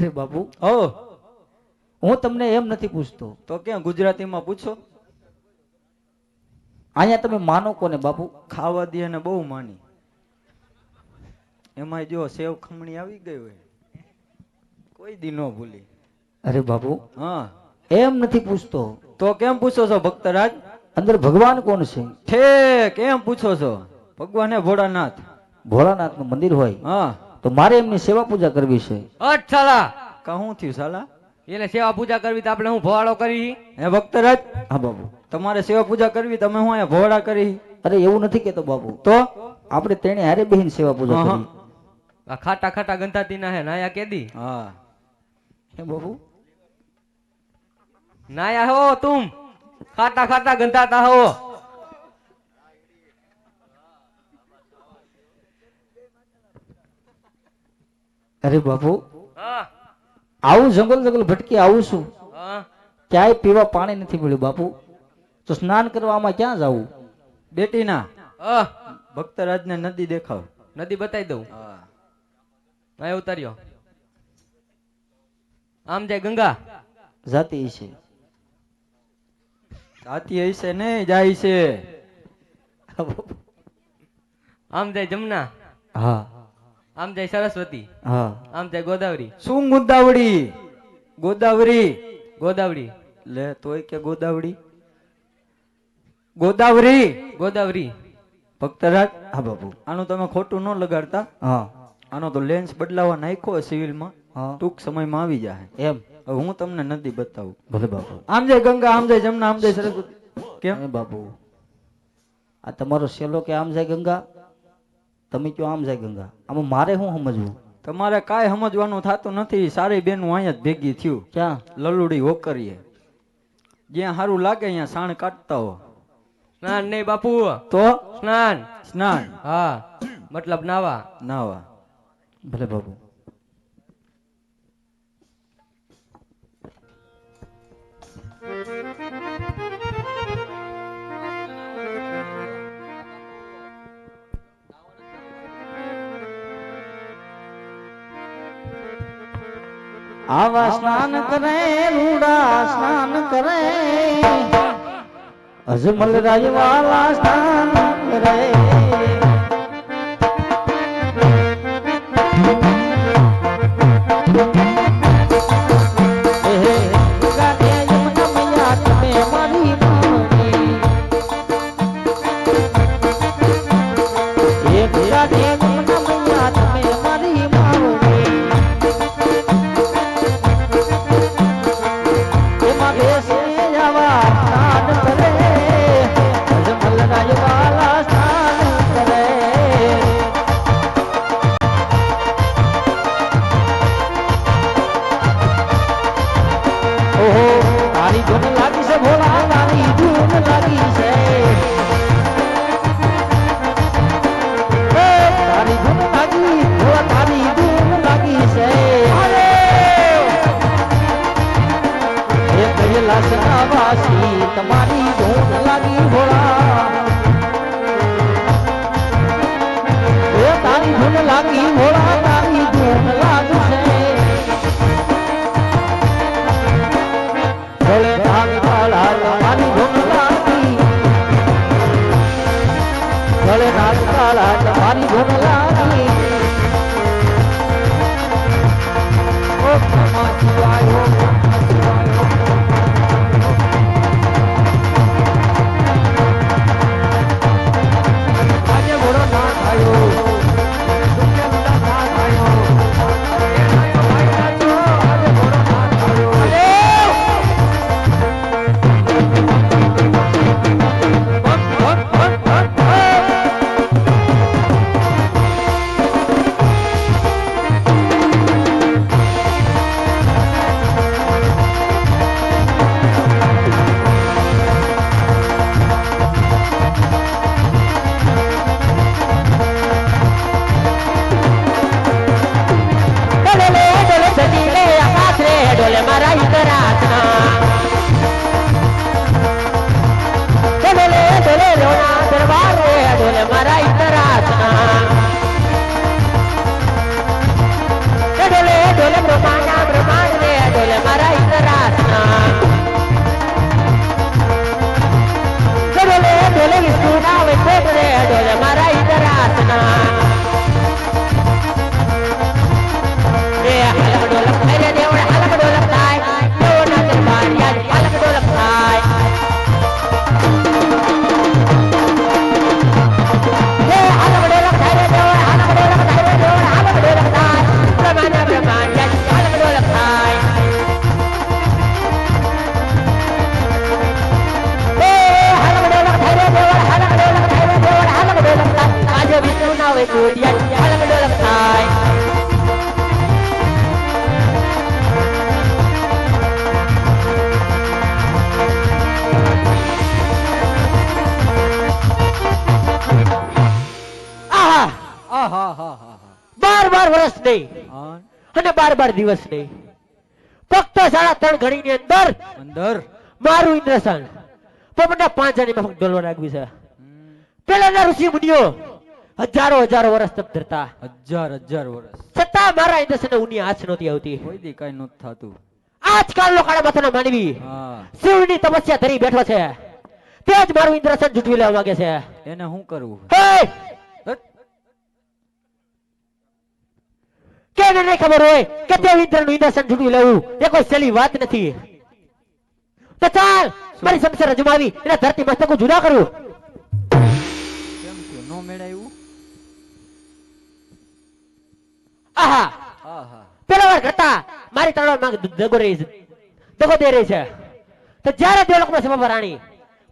અરે બાપુ ઓ હું તમને એમ નથી પૂછતો. તો ક્યાં ગુજરાતીમાં પૂછો? અહીંયા તમે માનો કોને બાપુ ખાવા દે ને બહુ માની. એમાં જો સેવ ખમણી આવી ગઈ હોય કોઈ દી ન ભૂલી. અરે બાપુ હા. એમ નથી પૂછતો. તો કેમ પૂછો છો ભક્તરાજ? અંદર ભગવાન કોણ છે? ઠેક કેમ પૂછો છો. ભગવાને ભોળાનાથ. ભોળાનાથનું મંદિર હોય. હા. તો મારે એમની સેવા પૂજા કરવી છે. અઠ સાલા. કહું થયું સાલા? એને સેવા પૂજા કરવી તો આપણે હું ભવાડો કરી? હે ભક્તરાજ? હા બાબુ. તમારે સેવા પૂજા કરવી તમે હું અહીંયા ભવાડા કરી? અરે એવું નથી કેતો બાપુ તો? આપણે તેણે હારે બહેન સેવા પૂજા હા, કરી. આ ખાટા ખાટા ગંધાતી ના હે નાયા કેદી? હા. હે બાબુ. નાયા હો તું. ખાટા ખાટા ગંધાતા હો. અરે બાપુ આવું જંગલ જંગલ ભટકી આવું છું. ક્યાંય પીવા પાણી નથી મળ્યું બાપુ. તો સ્નાન કરવામાં ક્યાં જવું? બેટીના ભક્તરાજ ને નદી દેખાવ. નદી બતાવી દઉં. હા. ઉતાર્યો. આમ જાય ગંગા. જાતી છે. જાતી હશે ને જાય છે. આમ જાય જમના. હા. આમ જાય સરસ્વતી. હા. આમ જાય ગોદાવરી. શું ગોદાવરી? ગોદાવરી. ગોદાવરી. લે તોય કે ગોદાવરી. ગોદાવરી. ગોદાવરી. ભક્તરાજ. હા બાપુ. આનું તમે ખોટું ન લગાડતા. હા. આનો તો લેન્સ બદલાવા નાખ્યો સિવિલમાં. હા. ટૂંક સમયમાં આવી જાય એમ. હવે હું તમને નદી બતાવું. ભલે બાપુ. આમ જાય ગંગા આમ જાય જમના આમ જાય સરસ્વતી. કેમ બાપુ. આ તમારો સેલો કે આમ જાય ગંગા? તમે કયો આમ જાય ગંગા? આમાં મારે શું સમજવું? તમારે કાંઈ સમજવાનું થતું નથી. સારી બેનું અહીંયા જ ભેગી થયું. ક્યાં? લલુડી હોકરીએ. જ્યાં સારું લાગે અહીંયા સાણ કાઢતા હો. સ્નાન નહીં બાપુ. તો? સ્નાન. સ્નાન. હા. મતલબ નાવા. નાવા. ભલે બાપુ. આવા સ્નાન કરે રૂડા સ્નાન કરે. અજમલ રાજવાલા સ્નાન કરે. ભાગ કાળા તમારી ધૂન લાગી ભોલે ભાગ કાળા બાર બાર દિવસ નહીં. ફક્ત સાડા ત્રણ ઘડીની અંદર અંદર. મારું ઇન્દ્રસન પોપટના પાંચ જણી માં ડોલવા નાખ્યું છે. પેલાના ઋષિ મુનિઓ હજારો હજારો વર્ષ તપ ધરતા. હજાર હજાર વર્ષ. છતાં મારા ઇન્દ્રસન ઉની આંચ નહોતી આવતી. કોઈ દી કઈ નહોતું થતું. આજકાલનો કાળા માથાનો માનવી શિવની તપસ્યા ધરી બેઠો છે. તે જ મારું ઇન્દ્રસન જૂટવી લેવા માંગે છે. એને શું કરવું હે હટ! કેને ખબર હોય કે તે નું ઇન્દ્રસન જૂટવી લેવું એ કોઈ સહેલી વાત નથી. તો ચાલ, મારી સમસ્યા રજમાવી, એના ધરતી મસ્તકો જુદા કરું. કેમ થયું નો મેળાયું આહા. હા હા પેલા વાર કરતા મારી તળવા માંગ દગો રહી છે. દે રહી છે. તો જ્યારે દેવલોકમાં સભા રાણી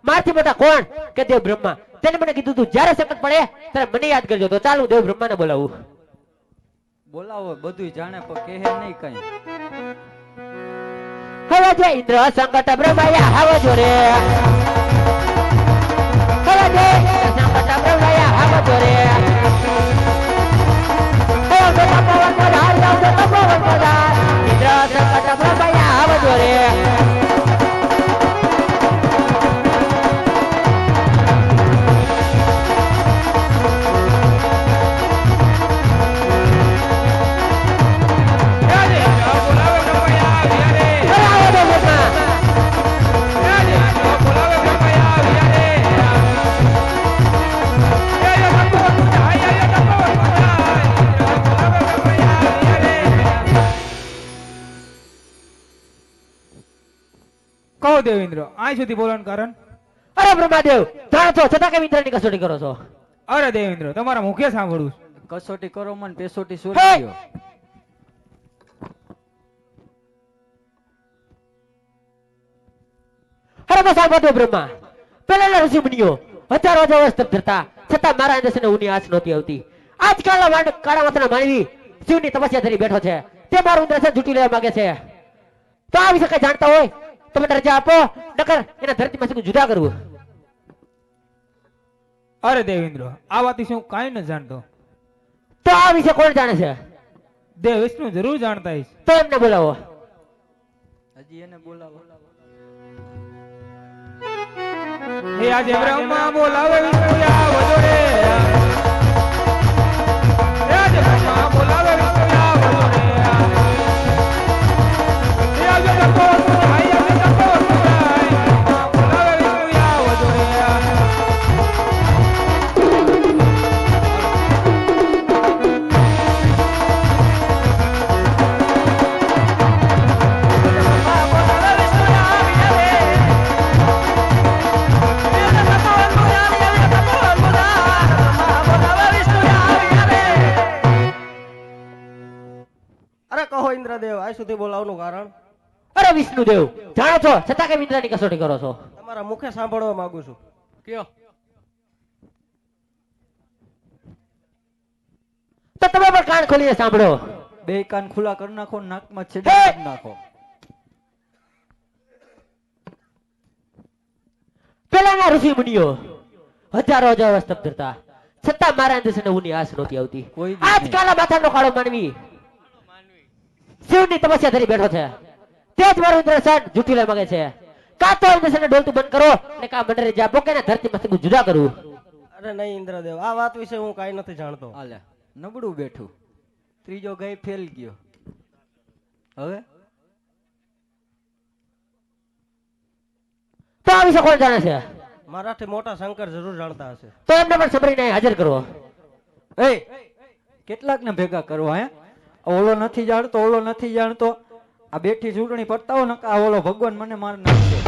મારથી મોટા કોણ? કે દેવ બ્રહ્મા. તેને મને કીધું તું, જ્યારે સંકટ પડે, ત્યારે મને યાદ કરજો. તો ચાલ હું દેવ બ્રહ્માને બોલાવું. બોલાવો બધું જાણે, પણ કહે નહીં કઈ. હવે જે ઇન્દ્ર સંકટ બ્રહ્માયા હાવ જોરે. હવે જે સંકટ બ્રહ્માયા હાવ જોરે. પવન પધાર પવન પધાર. ઇન્દ્ર સંકટ બ્રહ્માયા હાવ જોરે. કહો દેવેન્દ્ર અહીં સુધી બોલવાનું કારણ? અરે બ્રહ્માદેવ જાણો છો છતાં કેમ ઇન્દ્રની કસોટી કરો છો? અરે દેવેન્દ્ર તમારા મુખે સાંભળું કસોટી કરો મન પેસોટી શું હે! અરે બસ આ બધો બ્રહ્મા પેલાના ઋષિ મુનિઓ હજારો હજાર વર્ષ તપ ધરતા છતાં મારા દેશને ઉની આશ નહોતી આવતી. આજકાલના માંડ કાળા માથાના માનવી શિવની તપસ્યા ધરી બેઠો છે તે મારું ઇન્દ્રસન જૂટી લેવા માંગે છે. તો આ વિશે કઈ જાણતા હોય? તો દરજા આપો નકર એના ધરતીમાં જુદા કરવું અરે દેવેન્દ્ર આ વાત વિશે હું કાંઈ ન જાણતો. તો આ વિશે કોણ જાણે છે? દેવ વિષ્ણુ જરૂર જાણતા હશે તો એમને બોલાવો. હજી એને બોલાવો. હે આજે બ્રહ્મા બોલાવો વિષ્ણુ આવો જોડે સુધી બોલાવવાનું કારણ? અરે વિષ્ણુદેવ જાણો છો છતાં કેમ ઇન્દ્રની કસોટી કરો છો? તમારા મુખે સાંભળવા માંગુ છું. કયો? તો તમે પણ કાન ખોલીને સાંભળો. બે કાન ખુલ્લા કરી નાખો નાકમાં! કરી નાખો. પેલાના ઋષિ મુનિઓ હજારો હજારો વર્ષ તપ ધરતા છતાં મારા ઇન્દ્રસને ઉની આશ નહોતી આવતી. નહીં. આજકાલ માથાનો કાળો માનવી શિવની તપસ્યા ધરી બેઠો છે. તે જ મારું ઇન્દ્રસન જૂઠી લઈ માંગે છે. કાં તો ઇન્દ્રસનને ડોલતું બંધ કરો અને કાં મંડરે જા પોકે ને ધરતી મસ્તક જુદા કરું. અરે નહીં ઇન્દ્રદેવ આ વાત વિશે હું કાંઈ નથી જાણતો. હાલે નબળું બેઠું. ત્રીજો ગઈ ફેલ ગયો. હવે? તો આ વિશે કોણ જાણે છે? મારાથી મોટા શંકર જરૂર જાણતા હશે. તો એમને પણ સંભળીને હાજર કરો. એ કેટલાક ને ભેગા કરવા હે? ઓલો નથી જાણતો ઓલો નથી જાણતો. આ બેઠી ચૂંટણી પડતા હો ને આ ઓલો ભગવાન મને માર નાખશે.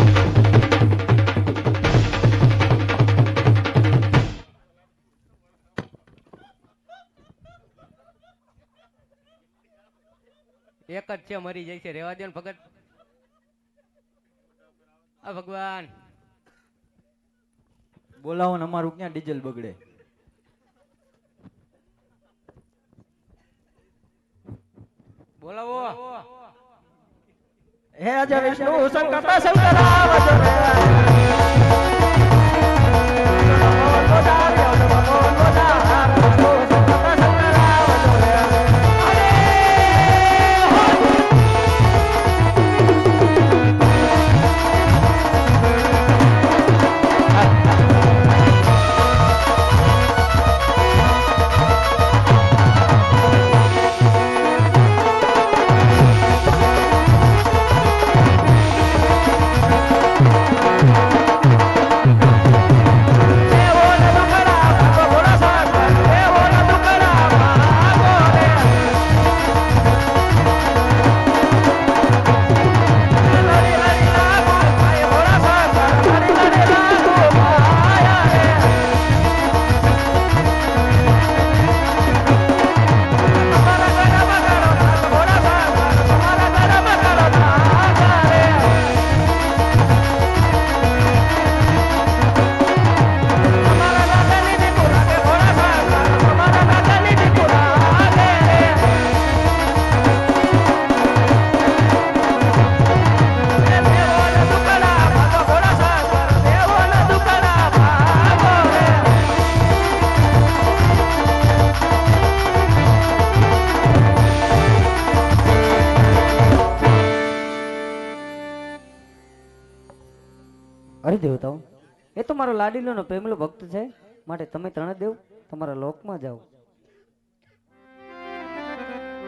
એક જ છે મરી જાય છે. રેવા દે ને ભગત. આ ભગવાન. બોલાવો ને અમારું ક્યાં ડીઝલ બગડે? બોલાવો. હે અજય વિષ્ણુ સંકટ સંકરાવજો દેવતાઓ એ તો મારો લાડીલો પ્રેમલો ભક્ત છે. માટે તમે ત્રણ દેવ તમારા લોકમાં જાઓ.